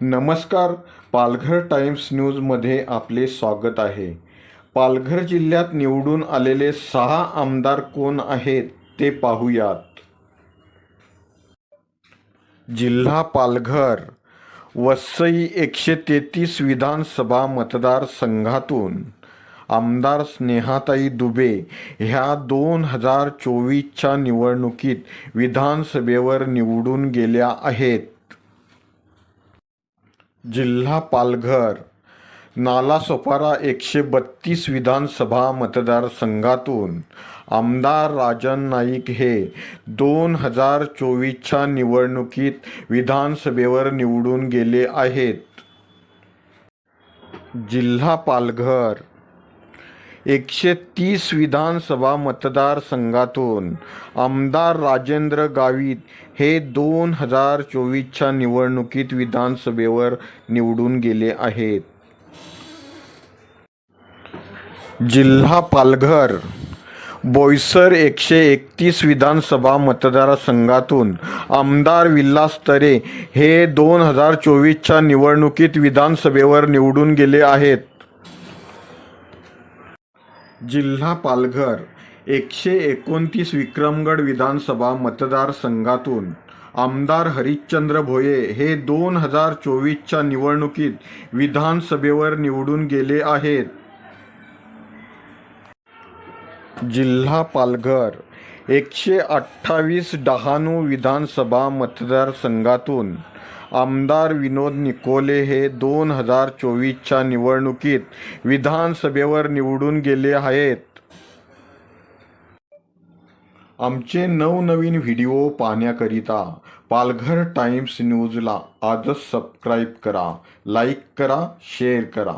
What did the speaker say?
नमस्कार पालघर टाइम्स न्यूजमध्ये आपले स्वागत आहे. पालघर जिल्ह्यात निवडून आलेले सहा आमदार कोण आहेत ते पाहूयात. जिल्हा पालघर वसई एकशे तेहतीस विधानसभा मतदारसंघातून आमदार स्नेहाताई दुबे ह्या दोन हजार चोवीसच्या निवडणुकीत विधानसभेवर निवडून गेल्या आहेत. जिल्हा पालघर नालासोपारा एकशे बत्तीस विधानसभा मतदारसंघातून आमदार राजन नाईक हे दोन हजार चोवीसच्या निवडणुकीत विधानसभेवर निवडून गेले आहेत. जिल्हा पालघर एकशे तीस विधानसभा मतदारसंघातून आमदार राजेंद्र गावित हे दोन हजार चोवीसच्या निवडणुकीत विधानसभेवर निवडून गेले आहेत. जिल्हा पालघर बोईसर एकशे एकतीस विधानसभा मतदारसंघातून आमदार विलास तरे हे दोन हजार चोवीसच्या निवडणुकीत विधानसभेवर निवडून गेले आहेत. जिल्हा पालघर एकशे एकोणतीस विक्रमगड विधानसभा मतदारसंघातून आमदार हरिश्चंद्र भोये हे दोन हजार चोवीसच्या निवडणुकीत विधानसभेवर निवडून गेले आहेत. जिल्हा पालघर एकशे अठ्ठावीस डहाणू विधानसभा मतदारसंघातून आमदार विनोद निकोले हे दोन हजार चोवीसच्या निवडणुकीत विधानसभेवर निवडून गेले आहेत. आमचे नवनवीन व्हिडिओ पाहण्याकरिता पालघर टाइम्स न्यूजला आजच सबस्क्राईब करा लाईक करा शेअर करा.